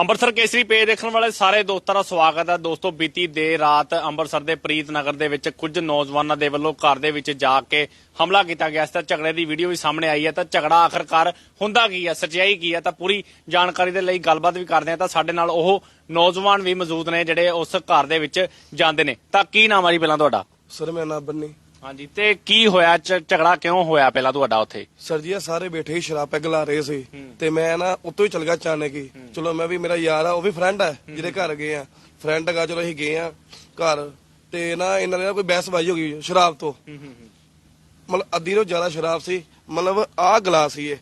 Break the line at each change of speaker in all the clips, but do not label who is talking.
ਅੰਮ੍ਰਿਤਸਰ ਕੇਸਰੀ page ਦੇਖਣ ਵਾਲੇ ਸਾਰੇ ਦੋਸਤਾਂ ਦਾ ਸਵਾਗਤ ਹੈ। ਦੋਸਤੋ, ਬੀਤੀ ਦੇਰ ਰਾਤ ਅੰਮ੍ਰਿਤਸਰ ਦੇ ਪ੍ਰੀਤ ਨਗਰ ਦੇ ਵਿੱਚ ਕੁਝ ਨੌਜਵਾਨਾਂ ਦੇ ਵੱਲੋਂ ਘਰ ਦੇ ਵਿੱਚ ਜਾ ਕੇ ਹਮਲਾ ਕੀਤਾ ਗਿਆ ਸੀ। ਤਾਂ ਝਗੜੇ ਦੀ ਵੀਡੀਓ ਵੀ ਸਾਹਮਣੇ ਆਈ ਹੈ। ਤਾਂ ਝਗੜਾ ਆਖਰਕਾਰ ਹੁੰਦਾ ਕੀ ਹੈ, ਸਚਾਈ ਕੀ ਹੈ? ਤਾਂ ਪੂਰੀ ਜਾਣਕਾਰੀ ਦੇ ਲਈ ਗੱਲਬਾਤ ਵੀ ਕਰਦੇ ਹਾਂ। ਤਾਂ ਸਾਡੇ ਨਾਲ ਉਹ ਨੌਜਵਾਨ ਵੀ ਮੌਜੂਦ ਨੇ ਜਿਹੜੇ ਉਸ ਘਰ ਦੇ ਵਿੱਚ ਜਾਂਦੇ ਨੇ। ਤਾਂ ਕੀ ਨਾਮ ਆ ਜੀ ਪਹਿਲਾਂ ਤੁਹਾਡਾ?
ਸਰ ਮੈਂ ਨਾ ਬੰਨੀ।
ਹਾਂਜੀ ਤੇ ਕੀ ਹੋਇਆ? ਝ- ਝਗੜਾ ਕਿਉਂ ਹੋਇਆ ਪਹਿਲਾਂ ਤੁਹਾਡਾ ਉੱਥੇ?
ਸਰ ਜੀ ਇਹ ਸਾਰੇ ਬੈਠੇ ਹੀ ਸ਼ਰਾਬ ਪੈਗ ਲਾ ਰਹੇ ਸੀ। ਤੇ ਮੈਂ ਨਾ ਉੱਤੋਂ ਹੀ ਚਲ ਗਿਆ ਚਾਣੇ ਕੀ ਚਲੋ ਮੈਂ ਵੀ ਮੇਰਾ ਯਾਰ ਆ ਉਹ ਵੀ ਫਰੈਂਡ ਹੈ। ਜਿਹਦੇ ਘਰ ਗਏ ਆ। ਫਰੈਂਡ ਹੈਗਾ ਚਲੋ ਅਸੀਂ ਗਏ ਆ ਘਰ। ਤੇ ਨਾ ਇਹਨਾਂ ਦੇ ਨਾ ਕੋਈ ਬਹਿਸਬਾਜ਼ੀ ਹੋ ਗਈ ਸ਼ਰਾਬ ਤੋਂ। ਮਤਲਬ ਅੱਧੀ ਤੋਂ ਜ਼ਿਆਦਾ ਸ਼ਰਾਬ ਸੀ। ਮਤਲਬ ਆਹ ਗਲਾਸ ਸੀ ਇਹ।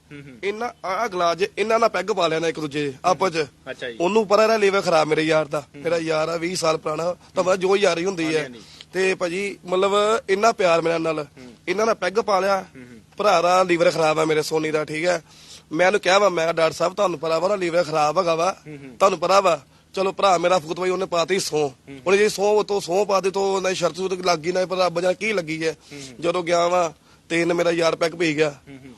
ਇਹਨਾਂ ਆਹ ਗਲਾਸ ਇਹਨਾਂ ਨਾਲ ਪੈਗ ਪਾ ਲੈਣਾ ਇੱਕ ਦੂਜੇ 'ਚ, ਆਪਸ 'ਚ।
ਅੱਛਾ ਜੀ।
ਉਹਨੂੰ ਪਤਾ ਰਿਹਾ ਲੀਵਰ ਖਰਾਬ ਮੇਰੇ ਯਾਰ ਦਾ। ਮੇਰਾ ਯਾਰ ਆ 20 ਸਾਲ ਪੁਰਾਣਾ। ਤਾਂ ਬਸ ਜੋ ਯਾਰੀ ਹੁੰਦੀ ਹੈ। ਤੇ ਭਾਜੀ ਮਤਲਬ ਇੰਨਾ ਪਿਆਰ ਮੇਰੇ ਨਾਲ। ਇਹਨਾਂ ਨੇ ਪੈਗ ਪਾ ਲਿਆ। ਭਰਾ ਦਾ ਲੀਵਰ ਖਰਾਬ ਆ ਮੇਰੇ ਸੋਨੀ ਦਾ ਠੀਕ ਹੈ। ਮੈਂ ਉਹਨੂੰ ਕਿਹਾ ਵਾ ਮੈਂ ਕਿਹਾ, ਡਾਕਟਰ ਸਾਹਿਬ ਤੁਹਾਨੂੰ ਪਤਾ ਵਾ ਨਾ ਲੀਵਰ ਖਰਾਬ ਹੈਗਾ ਵਾ। ਤੁਹਾਨੂੰ ਪਤਾ ਵਾ। ਚਲੋ ਭਰਾ ਮੇਰਾ ਫੂਤ ਬਾਈ ਉਹਨੇ ਪਾਤੀ ਸੌ। ਉਹਨੇ ਜੇ ਸੌ ਤੋਂ ਸੌ ਪਾਤੇ ਤੋਂ ਉਹਨਾਂ ਸ਼ਰਤ ਸੂਤ ਲੱਗੀ ਨਾ ਪਰ ਰੱਬ ਕੀ ਲੱਗੀ ਹੈ। ਜਦੋਂ ਗਿਆ ਵਾ ਤੇ ਇਹਨੇ ਮੇਰਾ ਯਾਰ ਪੈਗ ਪੀ ਗਿਆ।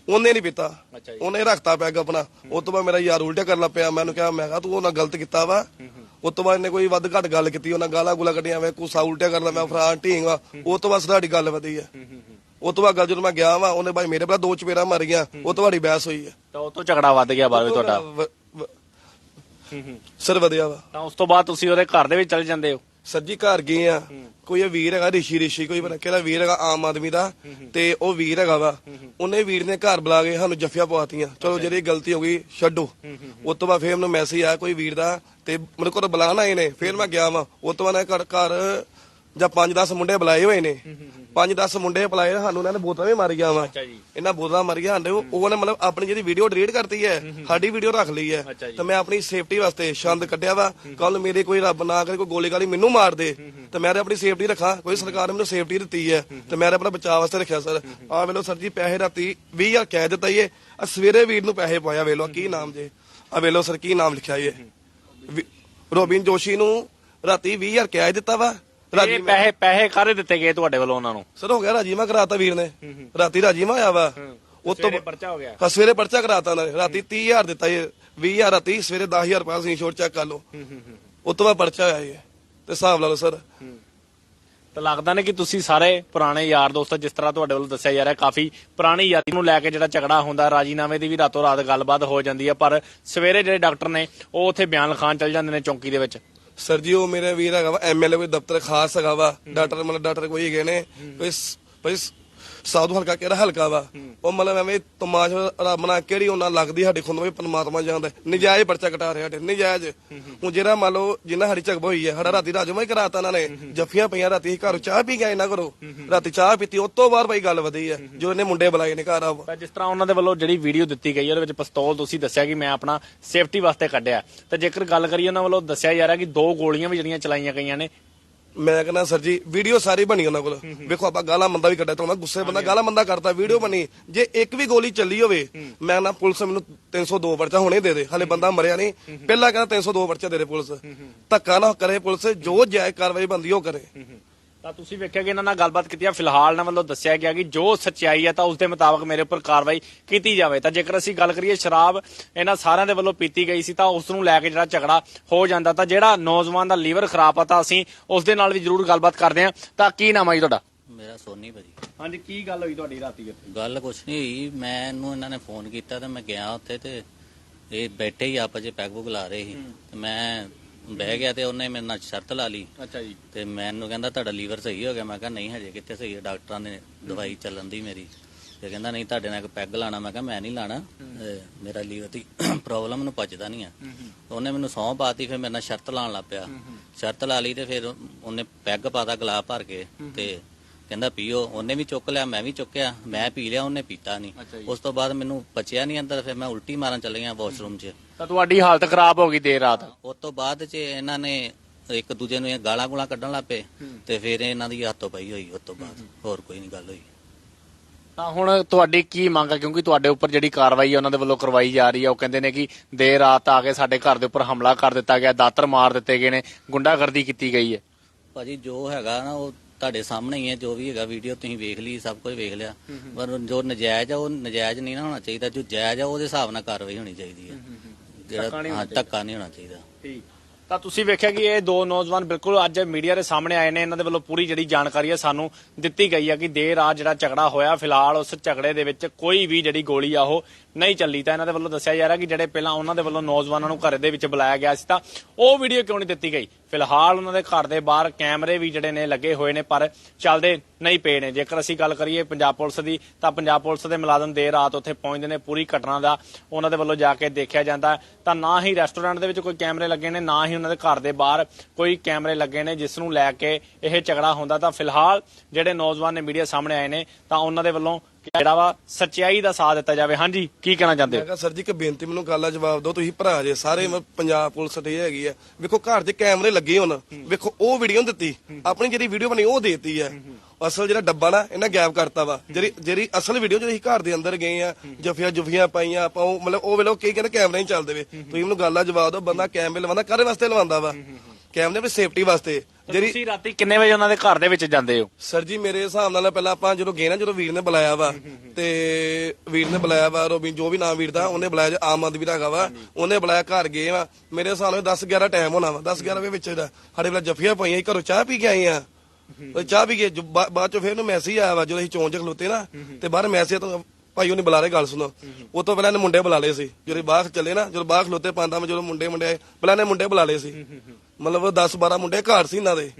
ਉਹਨੇ ਨਹੀਂ ਪੀਤਾ। ਉਹਨੇ ਰੱਖਤਾ ਪੈਗ ਆਪਣਾ। ਉਸ ਤੋਂ ਬਾਅਦ ਮੇਰਾ ਯਾਰ ਉਲਟਾ ਕਰਨ ਲੱਗ ਪਿਆ ਮੈਨੂੰ ਕਿਹਾ ਮੈਂ ਕਿਹਾ ਤੂੰ ਉਹਨਾਂ ਗਲਤ ਕੀਤਾ ਵਾ। ਉਸ ਤੋਂ ਬਾਅਦ ਇਹਨੇ ਕੋਈ ਵੱਧ ਘੱਟ ਗੱਲ ਕੀਤੀ ਉਹਨਾਂ ਗਾਲਾਂ ਗੁਲਾ ਕੱਢੀਆਂ ਮੈਂ ਕੁਸਾ ਉਲਟਾ ਕਰਨ ਲੱਗ ਮੈਂ ਫਰਾਂ ਢੀਂਗ ਉਸ ਤੋਂ ਬਾਅਦ ਸਾਡੀ ਗੱਲ ਵਧੀ ਹੈ ਉਸ ਤੋਂ ਬਾਅਦ ਗੱਲ ਜਦੋਂ ਮੈਂ ਗਿਆ ਵਾ ਉਹਨੇ ਭਾਈ ਮੇਰੇ ਪਹਿਲਾਂ ਦੋ ਚਪੇੜਾਂ ਮਾਰੀਆਂ ਉਹ ਤੁਹਾਡੀ ਬਹਿਸ ਹੋਈ ਹੈ
ਤਾਂ ਉਹ ਤੋਂ ਝਗੜਾ ਵੱਧ ਗਿਆ ਬਾਅਦ ਵਿੱਚ ਤੁਹਾਡਾ।
ਵ- ਵ- ਸਰ ਵਧੀਆ ਵਾ।
ਤਾਂ ਉਸ ਤੋਂ ਬਾਅਦ ਤੁਸੀਂ ਉਹਦੇ ਘਰ ਦੇ ਵਿੱਚ ਚਲੇ ਜਾਂਦੇ ਹੋ?
ਸਰ ਜੀ ਘਰ ਗਏ ਆ। ਕੋਈ ਇਹ ਵੀਰ ਹੈਗਾ ਰਿਸ਼ੀ ਰਿਸ਼ੀ ਕੋਈ ਬਣਾ ਕਿਹੜਾ ਵੀਰ ਹੈਗਾ ਆਮ ਆਦਮੀ ਦਾ। ਤੇ ਉਹ ਵੀਰ ਹੈਗਾ ਵਾ। ਉਹਨੇ ਵੀਰ ਨੇ ਘਰ ਬੁਲਾ ਕੇ ਸਾਨੂੰ ਜੱਫੀਆਂ ਪਵਾਤੀਆਂ। ਚਲੋ ਜਿਹੜੀ ਗਲਤੀ ਹੋ ਗਈ ਛੱਡੋ। ਉਸ ਤੋਂ ਬਾਅਦ ਫੇਰ ਮੈਨੂੰ ਮੈਸੇਜ ਆਇਆ ਕੋਈ ਵੀਰ ਦਾ ਤੇ ਮੇਰੇ ਕੋਲ ਬੁਲਾਣਾ ਆਏ ਨੇ ਫੇਰ ਮੈਂ ਗਿਆ ਵਾ। ਉਸ ਤੋਂ ਬਾਅਦ ਘਰ ਘਰ ਜਾਂ 5-10 ਮੁੰਡੇ ਬੁਲਾਏ ਹੋਏ ਨੇ। 5-10 ਮੁੰਡੇ ਬੁਲਾਏ ਸਾਨੂੰ ਉਹਨਾਂ ਨੇ ਬੋਤਲਾਂ ਵੀ ਮਾਰੀਆਂ ਵਾ। ਇਹਨਾਂ ਬੋਤਲਾਂ ਮਾਰੀਆਂ ਸਾਡੇ ਉਹ- ਉਹਨੇ ਮਤਲਬ ਆਪਣੀ ਜਿਹੜੀ ਵੀਡੀਓ ਡਿਲੀਟ ਕਰਤੀ ਹੈ ਸਾਡੀ ਵੀਡੀਓ ਰੱਖ ਲਈ ਹੈ। ਤੇ ਮੈਂ ਆਪਣੀ ਸੇਫਟੀ ਵਾਸਤੇ ਛੰਦ ਕੱਢਿਆ ਵਾ। ਕੱਲ ਮੇਰੇ ਕੋਈ ਰੱਬ ਨਾ ਕਰੇ ਕੋਈ ਗੋਲੀ ਗਾਲੀ ਮੈਨੂੰ ਮਾਰ ਦੇ। ਤੇ ਮੈਂ ਆਪਣੀ ਸੇਫਟੀ ਰੱਖਾਂ। ਕੋਈ ਸਰਕਾਰ ਨੇ ਮੈਨੂੰ ਸੇਫਟੀ ਦਿੱਤੀ ਹੈ। ਤੇ ਮੈਂ ਤੇ ਆਪਣਾ ਬਚਾਅ ਵਾਸਤੇ ਰੱਖਿਆ ਸਰ। ਆ ਵੇਲੋ ਸਰ ਜੀ ਪੈਸੇ ਰਾਤੀ 20000 ਕਹਿ ਦਿੱਤਾ ਇਹ ਆ ਸਵੇਰੇ ਵੀਰ ਨੂੰ ਪੈਸੇ ਪਾਇਆ ਵੇਲੋ ਕੀ ਨਾਮ ਜੇ। ਆ ਵੇਲੋ ਸਰ ਕੀ ਨਾਮ ਲਿਖਿਆ ਇਹ ਵੀ- ਰੋਬਿਨ ਜੋਸ਼ੀ ਨੂੰ ਰਾਤੀ 20000 ਕਹਿ ਦਿੱਤਾ ਵਾ। ਰਾਜੀ
ਇਹ ਪੈਸੇ ਪੈਸੇ ਕਾਹਦੇ ਦਿੱਤੇ ਗਏ ਤੁਹਾਡੇ ਵੱਲੋਂ ਉਹਨਾਂ ਨੂੰ?
ਸਰ ਹੋ ਗਿਆ ਰਾਜੀਮਾ ਕਰਾਤਾ ਵੀਰ ਨੇ। ਰਾਤੀ ਰਾਜੀਮਾ ਆਇਆ ਵਾ। ਉਸ ਤੋਂ
ਪਰਚਾ ਹੋ ਗਿਆ।
ਹਾਂ ਸਵੇਰੇ ਪਰਚਾ ਕਰਾਤਾ ਨੇ। ਰਾਤੀ 30000 ਦਿੱਤਾ ਇਹ 20000 ਰਾਤੀ ਸਵੇਰੇ 10000 ਰੁਪਏ ਸੀ ਸ਼ੋਰ ਚੈੱਕ ਕਰ ਲਓ। ਉਸ ਤੋਂ ਬਾਅਦ ਪਰਚਾ ਆਇਆ ਇਹ। ਤੇ ਹਿਸਾਬ ਲਾ ਲਓ ਸਰ।
ਤਾਂ ਲੱਗਦਾ ਨੇ ਕਿ ਤੁਸੀਂ ਸਾਰੇ ਪੁਰਾਣੇ ਯਾਰ ਦੋਸਤ ਜਿਸ ਤਰ੍ਹਾਂ ਤੁਹਾਡੇ ਵੱਲੋਂ ਦੱਸਿਆ ਜਾ ਰਿਹਾ ਕਾਫੀ ਪੁਰਾਣੀ ਯਾਰੀ ਨੂੰ ਲੈ ਕੇ ਜਿਹੜਾ ਝਗੜਾ ਹੁੰਦਾ ਰਾਜੀਨਾਮੇ ਦੀ ਵੀ ਰਾਤੋਂ ਰਾਤ ਗੱਲਬਾਤ ਹੋ ਜਾਂਦੀ ਹੈ ਪਰ ਸਵੇਰੇ ਜਿਹੜੇ ਡਾਕਟਰ ਨੇ ਉਹ ਉੱਥੇ ਬਿਆਨ ਲਿਖਾਣ ਚੱਲ ਜਾਂਦੇ ਨੇ ਚੌਂਕੀ ਦੇ ਵਿੱਚ।
ਸਰ ਜੀ, ਉਹ ਮੇਰੇ ਵੀਰ ਹੈਗਾ ਵਾ ਐਮਐਲਏ ਕੋਈ ਦਫ਼ਤਰ ਖਾਸ ਹੈਗਾ ਵਾ, ਡਾਕਟਰ ਮਤਲਬ ਡਾਕਟਰ ਕੋਈ ਹੈਗੇ ਨੇ, ਕੋਈ ਸ- ਕੋਈ ਸ- ਸਾਧੂ ਹਲਕਾ ਕਿਹੜਾ ਹਲਕਾ ਵਾ? ਉਹ ਮਤਲਬ ਐਵੇਂ ਤਮਾਸ਼ ਰੱਬ ਨਾਲ ਕਿਹੜੀ ਉਹਨਾਂ ਲੱਗਦੀ ਸਾਡੀ ਖੁੰਦ ਵੀ ਪਰਮਾਤਮਾ ਜਾਣਦਾ ਨਜਾਇਜ਼ ਪਰਚਾ ਕਟਾ ਰਿਹਾ ਸਾਡੇ, ਨਜਾਇਜ਼। ਹੁਣ ਜਿਹੜਾ ਮੰਨ ਲਓ ਜਿੰਨਾ ਸਾਡੀ ਝਗਬ ਹੋਈ ਹੈ ਸਾਡਾ ਰਾਤੀ ਰਾਜਮਾ ਹੀ ਕਰਾਤਾ ਇਹਨਾਂ ਨੇ। ਜੱਫੀਆਂ ਪਈਆਂ ਰਾਤੀ ਘਰ ਚਾਹ ਪੀ ਗਏ ਇਹਨਾਂ ਘਰੋਂ। ਰਾਤੀ ਚਾਹ ਪੀਤੀ, ਉਸ ਤੋਂ ਬਾਅਦ ਭਾਈ ਗੱਲ ਵਧੀ ਹੈ ਜੋ ਇਹਨੇ ਮੁੰਡੇ ਬੁਲਾਏ ਨੇ ਘਰ ਆ
ਤਾਂ ਜਿਸ ਤਰ੍ਹਾਂ ਉਹਨਾਂ ਦੇ ਵੱਲੋਂ ਜਿਹੜੀ ਵੀਡੀਓ ਦਿੱਤੀ ਗਈ ਹੈ ਉਹਦੇ ਵਿੱਚ ਪਿਸਤੌਲ ਤੁਸੀਂ ਦੱਸਿਆ ਕਿ ਮੈਂ ਆਪਣਾ ਸੇਫਟੀ ਵਾਸਤੇ ਕੱਢਿਆ। ਤਾਂ ਜੇਕਰ ਗੱਲ ਕਰੀਏ ਉਹਨਾਂ ਵੱਲੋਂ ਦੱਸਿਆ ਜਾ ਰਿਹਾ ਕਿ ਦੋ ਗੋਲੀਆਂ ਵੀ ਜਿਹੜੀਆਂ ਚਲਾਈਆਂ ਗਈਆਂ ਨੇ
ਮੈਂ ਕਹਿੰਦਾ ਸਰ ਜੀ ਵੀਡੀਓ ਸਾਰੀ ਬਣੀ ਉਹਨਾਂ ਕੋਲ। ਵੇਖੋ ਆਪਾਂ ਗਾਲਾਂ ਮੰਦਾ ਵੀ ਕੱਢਿਆ ਤਾਂ ਗੁੱਸੇ ਬੰਦਾ ਗਾਲਾਂ ਮੰਦਾ ਕਰਦਾ ਵੀਡੀਓ ਬਣੀ। ਜੇ ਇੱਕ ਵੀ ਗੋਲੀ ਚੱਲੀ ਹੋਵੇ ਮੈਂ ਨਾ ਪੁਲਿਸ ਮੈਨੂੰ 302 ਪਰਚਾ ਹੁਣੇ ਦੇ ਦੇ ਹਲੇ ਬੰਦਾ ਮਰਿਆ ਨਹੀਂ। ਪਹਿਲਾਂ ਕਹਿੰਦਾ 302 ਪਰਚਾ ਦੇ ਦੇ ਪੁਲਿਸ। ਧੱਕਾ ਨਾ ਕਰੇ ਪੁਲਿਸ ਜੋ ਜਾਇਜ਼ ਕਾਰਵਾਈ ਬੰਦੀ ਉਹ ਕਰੇ।
ਤਾਂ ਤੁਸੀਂ ਵੇਖਿਆ ਕਿ ਇਹਨਾਂ ਨਾਲ ਗੱਲਬਾਤ ਕੀਤੀ ਹੈ ਫਿਲਹਾਲ ਇਹਨਾਂ ਵੱਲੋਂ ਦੱਸਿਆ ਗਿਆ ਕਿ ਜੋ ਸੱਚਾਈ ਹੈ ਤਾਂ ਉਸ ਦੇ ਮੁਤਾਬਕ ਮੇਰੇ ਉੱਪਰ ਕਾਰਵਾਈ ਕੀਤੀ ਜਾਵੇ। ਤਾਂ ਜੇਕਰ ਅਸੀਂ ਗੱਲ ਕਰੀਏ ਸ਼ਰਾਬ ਇਹਨਾਂ ਸਾਰਿਆਂ ਦੇ ਵੱਲੋਂ ਪੀਤੀ ਗਈ ਸੀ ਤਾਂ ਉਸ ਨੂੰ ਲੈ ਕੇ ਜਿਹੜਾ ਝਗੜਾ ਹੋ ਜਾਂਦਾ ਤਾਂ ਜਿਹੜਾ ਨੌਜਵਾਨ ਦਾ ਲੀਵਰ ਖਰਾਬ ਆ ਤਾਂ ਅਸੀਂ ਉਸ ਦੇ ਨਾਲ ਵੀ ਜ਼ਰੂਰ ਗੱਲਬਾਤ ਕਰਦੇ ਹਾਂ। ਤਾਂ ਕੀ ਨਾਮ ਹੈ ਜੀ ਤੁਹਾਡਾ?
ਮੇਰਾ ਸੋਨੀ ਭਾਜੀ।
ਹਾਂਜੀ ਕੀ ਗੱਲ ਹੋਈ ਤੁਹਾਡੀ ਰਾਤੀ
ਗੱਲ ਕੁਛ ਨਹੀਂ ਹੋਈ। ਮੈਨੂੰ ਇਹਨਾਂ ਨੇ ਫੋਨ ਕੀਤਾ ਤੇ ਮੈਂ ਗਿਆ ਉੱਥੇ ਤੇ ਇਹ ਬੈਠੇ ਹੀ ਆਪਸ ਵਿੱਚ ਪੈਗ ਪੁਗ ਲਾ ਰਹੇ ਸੀ। ਤੇ ਮੈਂ ਬਹਿ ਗਿਆ ਤੇ ਉਹਨੇ ਮੇਰੇ ਨਾਲ ਸ਼ਰਤ ਲਾ ਲਈ।
ਅੱਛਾ ਜੀ।
ਤੇ ਮੈਨੂੰ ਕਹਿੰਦਾ ਤੁਹਾਡਾ ਲੀਵਰ ਸਹੀ ਹੋ ਗਿਆ। ਮੈਂ ਕਿਹਾ ਨਹੀਂ ਹਜੇ ਕਿੱਥੇ ਸਹੀ ਹੈ? ਡਾਕਟਰਾਂ ਨੇ ਦਵਾਈ ਚੱਲਣ ਦੀ ਮੇਰੀ। ਤੇ ਕਹਿੰਦਾ ਨਹੀਂ ਤੁਹਾਡੇ ਨਾਲ ਇੱਕ ਪੈਗ ਲਾਣਾ ਮੈਂ ਕਿਹਾ ਮੈਂ ਨਹੀਂ ਲਾਣਾ। ਮੇਰਾ ਲੀਵਰ ਦੀ ਪ੍ਰੋਬਲਮ ਨੂੰ ਪਚਦਾ ਨਹੀਂ ਆ। ਉਹਨੇ ਮੈਨੂੰ ਸੌਂ ਪਾਤੀ ਫਿਰ ਮੇਰੇ ਨਾਲ ਸ਼ਰਤ ਲਾਉਣ ਲੱਗ ਪਿਆ। ਸ਼ਰਤ ਲਾ ਲਈ ਤੇ ਫਿਰ ਉਹਨੇ ਪੈਗ ਪਾਤਾ ਗਲਾਸ ਭਰ ਕੇ ਤੇ ਕਹਿੰਦਾ ਪੀਓ। ਉਹਨੇ ਵੀ ਚੁੱਕ ਲਿਆ ਮੈਂ ਵੀ ਚੁੱਕਿਆ। ਮੈਂ ਪੀ ਲਿਆ ਉਹਨੇ ਪੀਤਾ ਨਹੀਂ। ਉਸ ਤੋਂ ਬਾਅਦ ਮੈਨੂੰ ਪਚਿਆ ਨਹੀਂ ਅੰਦਰ ਫਿਰ ਮੈਂ ਉਲਟੀ ਮਾਰਨ ਚੱਲ ਗਿਆ ਵਾਸ਼ਰੂਮ 'ਚ।
ਤਾਂ ਤੁਹਾਡੀ ਹਾਲਤ ਖਰਾਬ ਹੋ ਗਈ ਦੇਰ ਰਾਤ?
ਉਸ ਤੋਂ ਬਾਅਦ 'ਚ ਇਹਨਾਂ ਨੇ ਇੱਕ ਦੂਜੇ ਨੂੰ ਇਹ ਗਾਲਾਂ ਗੂਲਾਂ ਕੱਢਣ ਲੱਗ ਪਏ ਤੇ ਫਿਰ ਇਹਨਾਂ ਦੀ ਹੱਥੋਂ ਪਈ ਹੋਈ ਉਸ ਤੋਂ ਬਾਅਦ। ਹੋਰ ਕੋਈ ਨਹੀਂ ਗੱਲ ਹੋਈ।
ਤਾਂ ਹੁਣ ਤੁਹਾਡੀ ਕੀ ਮੰਗ ਹੈ ਕਿਉਂਕਿ ਤੁਹਾਡੇ ਉੱਪਰ ਜਿਹੜੀ ਕਾਰਵਾਈ ਹੈ ਉਹਨਾਂ ਦੇ ਵੱਲੋਂ ਕਰਵਾਈ ਜਾ ਰਹੀ ਹੈ ਉਹ ਕਹਿੰਦੇ ਨੇ ਕਿ ਦੇਰ ਰਾਤ ਆ ਕੇ ਸਾਡੇ ਘਰ ਦੇ ਉੱਪਰ ਹਮਲਾ ਕਰ ਦਿੱਤਾ ਗਿਆ ਦਾਤਰ ਮਾਰ ਦਿੱਤੇ ਗਏ ਨੇ ਗੁੰਡਾਗਰਦੀ ਕੀਤੀ ਗਈ ਹੈ।
ਭਾਜੀ ਜੋ ਹੈਗਾ ਨਾ ਉਹ ਤੁਹਾਡੇ ਸਾਹਮਣੇ ਹੀ ਹੈ ਜੋ ਵੀ ਹੈਗਾ ਵੀਡੀਓ ਤੁਸੀਂ ਵੇਖ ਲਈ ਸਭ ਕੁਝ ਵੇਖ ਲਿਆ। ਪਰ ਜੋ ਨਜਾਇਜ਼ ਆ ਉਹ ਨਜਾਇਜ਼ ਨਹੀਂ ਨਾ ਹੋਣਾ ਚਾਹੀਦਾ। ਜੋ ਜਾਇਜ਼ ਆ ਉਹਦੇ ਹਿਸਾਬ ਨਾਲ ਕਾਰਵਾਈ ਹੋਣੀ ਚਾਹੀਦੀ ਹੈ। ਜਿਹੜਾ ਹਾਂ ਧੱਕਾ ਨਹੀਂ ਹੋਣਾ ਚਾਹੀਦਾ।
ਠੀਕ। ਤਾਂ ਤੁਸੀਂ ਵੇਖਿਆ ਕਿ ਇਹ ਦੋ ਨੌਜਵਾਨ ਬਿਲਕੁਲ ਅੱਜ ਮੀਡੀਆ ਦੇ ਸਾਹਮਣੇ ਆਏ ਨੇ ਇਹਨਾਂ ਦੇ ਵੱਲੋਂ ਪੂਰੀ ਜਿਹੜੀ ਜਾਣਕਾਰੀ ਹੈ ਸਾਨੂੰ ਦਿੱਤੀ ਗਈ ਹੈ ਕਿ ਦੇਰ ਰਾਤ ਜਿਹੜਾ ਝਗੜਾ ਹੋਇਆ ਫਿਲਹਾਲ ਉਸ ਝਗੜੇ ਦੇ ਵਿੱਚ ਕੋਈ ਵੀ ਜਿਹੜੀ ਗੋਲੀ ਆ ਉਹ ਨਹੀਂ ਚੱਲੀ। ਤਾਂ ਇਹਨਾਂ ਦੇ ਵੱਲੋਂ ਦੱਸਿਆ ਜਾ ਰਿਹਾ ਕਿ ਜਿਹੜੇ ਪਹਿਲਾਂ ਉਹਨਾਂ ਦੇ ਵੱਲੋਂ ਨੌਜਵਾਨਾਂ ਨੂੰ ਘਰ ਦੇ ਵਿੱਚ ਬੁਲਾਇਆ ਗਿਆ ਸੀ ਤਾਂ ਉਹ ਵੀਡੀਓ ਕਿਉਂ ਨਹੀਂ ਦਿੱਤੀ ਗਈ? ਫਿਲਹਾਲ ਉਹਨਾਂ ਦੇ ਘਰ ਦੇ ਬਾਹਰ ਕੈਮਰੇ ਵੀ ਜਿਹੜੇ ਨੇ ਲੱਗੇ ਹੋਏ ਨੇ, ਪਰ ਚੱਲਦੇ ਨਹੀਂ ਪਏ ਨੇ। ਜੇਕਰ ਅਸੀਂ ਗੱਲ ਕਰੀਏ ਪੰਜਾਬ ਪੁਲਿਸ ਦੀ, ਤਾਂ ਪੰਜਾਬ ਪੁਲਿਸ ਦੇ ਮੁਲਾਜ਼ਮ ਦੇਰ ਰਾਤ ਉੱਥੇ ਪਹੁੰਚਦੇ ਨੇ। ਪੂਰੀ ਘਟਨਾ ਦਾ ਉਹਨਾਂ ਦੇ ਵੱਲੋਂ ਜਾ ਕੇ ਦੇਖਿਆ ਜਾਂਦਾ। ਤਾਂ ਨਾ ਹੀ ਰੈਸਟੋਰੈਂਟ ਦੇ ਵਿੱਚ ਕੋਈ ਕੈਮਰੇ ਲੱਗੇ ਨੇ, ਨਾ ਹੀ ਉਹਨਾਂ ਦੇ ਘਰ ਦੇ ਬਾਹਰ ਕੋਈ ਕੈਮਰੇ ਲੱਗੇ ਨੇ, ਜਿਸ ਨੂੰ ਲੈ ਕੇ ਇਹ ਝਗੜਾ ਹੁੰਦਾ। ਤਾਂ ਫਿਲਹਾਲ ਜਿਹੜੇ ਨੌਜਵਾਨ ਨੇ ਮੀਡੀਆ ਸਾਹਮਣੇ ਆਏ ਨੇ, ਤਾਂ ਉਹਨਾਂ ਦੇ ਵੱਲੋਂ ਜਿਹੜਾ ਵਾ? ਸੱਚਾਈ ਦਾ ਸਾਥ ਦਿੱਤਾ ਜਾਵੇ। ਹਾਂਜੀ, ਕੀ ਕਹਿਣਾ ਚਾਹੁੰਦੇ
ਮੈਂ
ਹੋ
ਕਿਹਾ, ਸਰ ਜੀ, ਇੱਕ ਬੇਨਤੀ ਮੈਨੂੰ ਗੱਲ ਦਾ ਜਵਾਬ ਦਿਓ। ਤੁਸੀਂ ਭਰਾ ਜੇ, ਸਾਰੇ ਮ- ਪੰਜਾਬ ਪੁਲਿਸ ਤੇ ਹੈਗੀ ਆ। ਵੇਖੋ, ਘਰ 'ਚ ਕੈਮਰੇ ਲੱਗੇ ਹੁਣ। ਵੇਖੋ, ਉਹ ਵੀਡੀਓ ਦਿੱਤੀ। ਆਪਣੀ ਜਿਹੜੀ ਵੀਡੀਓ ਬਣੀ, ਉਹ ਦੇਤੀ ਹੈ ਅਸਲ ਜਿਹੜਾ ਡੱਬਾ ਨਾ, ਇਹਨਾਂ ਗਾਇਬ ਕਰਤਾ ਵਾ। ਜਿਹੜੀ ਜਿਹੜੀ ਅਸਲ ਵੀਡੀਓ ਜਿਹੜੀ ਅਸੀਂ ਘਰ ਦੇ ਅੰਦਰ ਗਏ ਆ, ਜਫੀਆਂ ਜੁਫੀਆਂ ਪਾਈਆਂ, ਆਪਾਂ ਉਹ, ਮਤਲਬ ਉਹ ਵੇਲੋ ਕੀ ਕਹਿੰਦੇ, ਕੈਮਰਾ ਨਹੀਂ ਚੱਲਦੇ ਵੇ। ਤੁਸੀਂ ਮੈਨੂੰ ਗੱਲ ਦਾ ਜਵਾਬ ਦਿਓ। ਬੰਦਾ ਕੈਮਰੇ ਲਵਾਉਂਦਾ, ਕਾਹਦੇ ਵਾਸਤੇ ਲਵਾਉਂਦਾ ਵਾ? ਕੈਮਰੇ ਆਪਣੀ ਸੇਫਟੀ ਵਾਸਤੇ। ਜਿਹੜੀ
ਤੁਸੀਂ ਰਾਤੀ ਕਿੰਨੇ ਵਜੇ ਉਹਨਾਂ ਦੇ ਘਰ ਦੇ ਵਿੱਚ ਜਾਂਦੇ ਹੋ?
ਸਰ ਜੀ ਮੇਰੇ ਹਿਸਾਬ ਨਾਲ ਪਹਿਲਾਂ ਆਪਾਂ ਜਦੋਂ ਗਏ ਨਾ ਜਦੋਂ ਵੀਰ ਨੇ ਬੁਲਾਇਆ ਵਾ ਤੇ ਵੀਰ ਨੇ ਬੁਲਾਇਆ ਵਾ ਰੋਬੀ ਜੋ ਵੀ ਨਾਮ ਵੀਰ ਦਾ ਉਹਨੇ ਬੁਲਾਇਆ ਜੋ ਆਮ ਆਦਮੀ ਦਾ ਹੈਗਾ ਵਾ ਉਹਨੇ ਬੁਲਾਇਆ ਘਰ ਗਏ ਵਾ। ਮੇਰੇ ਹਿਸਾਬ ਨਾਲ 10 11 ਟਾਈਮ ਹੋਣਾ ਵਾ 10 11 ਵਜੇ ਵਿੱਚ ਦਾ। ਸਾਡੇ ਵੇਲੇ ਜੱਫੀਆਂ ਪਈਆਂ ਸੀ, ਘਰੋਂ ਚਾਹ ਪੀ ਕੇ ਆਏ ਆ। ਉਹ ਚਾਹ ਪੀ ਕੇ ਜੋ ਬਾ- ਬਾਅਦ ਚ ਫਿਰ ਨੂੰ ਮੈਸੇਜ ਆਇਆ ਵਾ ਜਦੋਂ ਅਸੀਂ ਚੌਂਚ ਖਲੋਤੇ ਨਾ ਤੇ ਬਾਹਰ ਮੈਸੇਜ ਤੋਂ ਭਾਈ ਉਹਨੇ ਬੁਲਾ ਰਹੇ ਗੱਲ ਸੁਣੋ। ਉਹ ਤੋਂ ਪਹਿਲਾਂ ਇਹਨੇ ਮੁੰਡੇ ਬੁਲਾ ਲਏ ਸੀ। ਜਦੋਂ ਬਾਹਰ ਚੱਲੇ ਨਾ ਜਦੋਂ ਬਾਹਰ ਖਲੋਤੇ ਪਾਂਦਾ ਮੈਂ ਜਦੋਂ ਮੁੰਡੇ ਮੁੰਡੇ ਆਏ ਪਹਿਲਾਂ ਇਹਨੇ ਮੁੰਡੇ ਬੁਲਾ ਲਏ ਸੀ। ਮਤਲਬ 10 12 ਮੁੰਡੇ ਘਰ ਸੀ ਇਹਨਾਂ ਦੇ।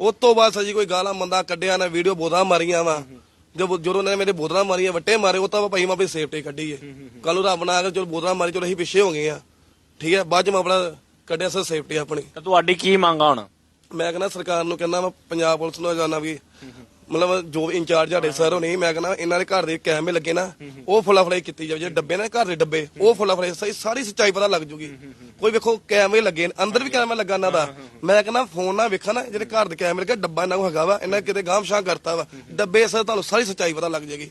ਉਸ ਤੋਂ ਬਾਅਦ ਸਜੀ ਕੋਈ ਗਾਲਾਂ ਮੰਦਾ ਕੱਢਿਆ ਨਾ ਵੀਡੀਓ ਬੋਧਾ ਮਾਰੀਆਂ ਵਾ। ਜਦੋਂ ਜਦੋਂ ਨੇ ਮੇਰੇ ਬੋਧਾ ਮਾਰੀਆਂ ਵੱਟੇ ਮਾਰੇ ਉਹ ਤਾਂ ਭਾਈ ਮੈਂ ਆਪਣੀ ਸੇਫਟੀ ਕੱਢੀ ਏ। ਕੱਲ ਨੂੰ ਰੱਬ ਨਾ ਆ ਕੇ ਜਦੋਂ ਮਾਰੀ ਚਲੋ ਅਸੀਂ ਪਿੱਛੇ ਹੋ ਗਏ ਆ। ਠੀਕ ਹੈ ਬਾਅਦ ਚ ਮੈਂ ਆਪਣਾ ਕੱਢਿਆ ਸਰ ਸੇਫਟੀ ਆਪਣੀ।
ਤਾਂ ਤੁਹਾਡੀ ਕੀ ਮੰਗ ਆ ਹੁਣ?
ਮੈਂ ਕਹਿੰਦਾ ਸਰਕਾਰ ਨੂੰ ਕਹਿੰਦਾ ਮੈਂ ਪੰਜਾਬ ਪੁਲਿਸ ਨੂੰ ਜਾਣਾ ਵੀ ਮਤਲਬ ਜੋ ਇੰਚਾਰਜ ਸਾਡੇ ਸਰ ਹੋਣੀ ਮੈਂ ਕਹਿੰਦਾ ਇਹਨਾਂ ਦੇ ਘਰ ਦੇ ਕੈਮਰੇ ਲੱਗੇ ਨਾ ਉਹ ਫੁੱਲਾ ਫਲਾਈ ਕੀਤੀ ਜਾਵੇ। ਜਿਹੜੇ ਡੱਬੇ ਨੇ ਘਰ ਦੇ ਡੱਬੇ ਉਹ ਫੁੱਲਾ ਫਲਾਈ ਸਹੀ ਸਾਰੀ ਸੱਚਾਈ ਪਤਾ ਲੱਗ ਜੂਗੀ। ਕੋਈ ਵੇਖੋ ਕੈਮਰੇ ਲੱਗੇ ਨੇ ਅੰਦਰ ਵੀ ਕੈਮਰਾ ਲੱਗਾ ਇਹਨਾਂ ਦਾ। ਮੈਂ ਕਹਿੰਦਾ ਫੋਨ ਨਾ ਵੇਖਾ ਨਾ ਜਿਹੜੇ ਘਰ ਦੇ ਕੈਮਰੇ ਲੱਗੇ ਡੱਬਾ ਇਹਨਾਂ ਕੋ ਹੈਗਾ ਵਾ ਇਹਨਾਂ ਕਿਤੇ ਗਾਮਸ਼ਾਂ ਕਰਤਾ ਵਾ। ਡੱਬੇ ਸਰ ਤੁਹਾਨੂੰ ਸਾਰੀ ਸੱਚਾਈ ਪਤਾ ਲੱਗ ਜਾਏਗੀ।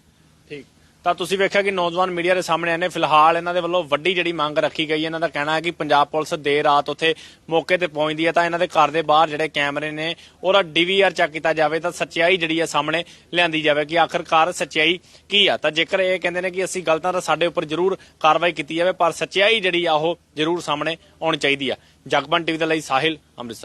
ਤਾਂ ਤੁਸੀਂ ਵੇਖਿਆ ਕਿ ਨੌਜਵਾਨ ਮੀਡੀਆ ਦੇ ਸਾਹਮਣੇ ਆਏ ਨੇ। ਫਿਲਹਾਲ ਇਹਨਾਂ ਦੇ ਵੱਲੋਂ ਵੱਡੀ ਜਿਹੜੀ ਮੰਗ ਰੱਖੀ ਗਈ ਹੈ। ਇਹਨਾਂ ਦਾ ਕਹਿਣਾ ਹੈ ਕਿ ਪੰਜਾਬ ਪੁਲਿਸ ਦੇਰ ਰਾਤ ਉੱਥੇ ਮੌਕੇ ਤੇ ਪਹੁੰਚਦੀ ਹੈ ਤਾਂ ਇਹਨਾਂ ਦੇ ਘਰ ਦੇ ਬਾਹਰ ਜਿਹੜੇ ਕੈਮਰੇ ਨੇ, ਉਹਦਾ ਡੀਵੀਆਰ ਚੈੱਕ ਕੀਤਾ ਜਾਵੇ ਤਾਂ ਸੱਚਾਈ ਜਿਹੜੀ ਹੈ ਸਾਹਮਣੇ ਲਿਆਂਦੀ ਜਾਵੇ ਕਿ ਆਖਰਕਾਰ ਸੱਚਾਈ ਕੀ ਆ। ਤਾਂ ਜੇਕਰ ਇਹ ਕਹਿੰਦੇ ਨੇ ਕਿ ਅਸੀਂ ਗਲਤਾਂ ਤਾਂ ਸਾਡੇ ਉੱਪਰ ਜ਼ਰੂਰ ਕਾਰਵਾਈ ਕੀਤੀ ਜਾਵੇ, ਪਰ ਸੱਚਾਈ ਜਿਹੜੀ ਆ ਉਹ ਜ਼ਰੂਰ ਸਾਹਮਣੇ ਆਉਣੀ ਚਾਹੀਦੀ ਆ। ਜਗਬਨ ਟੀਵੀ ਦੇ ਲਈ ਸਾਹਿਲ ਅੰਮ੍ਰਿਤਸਰ।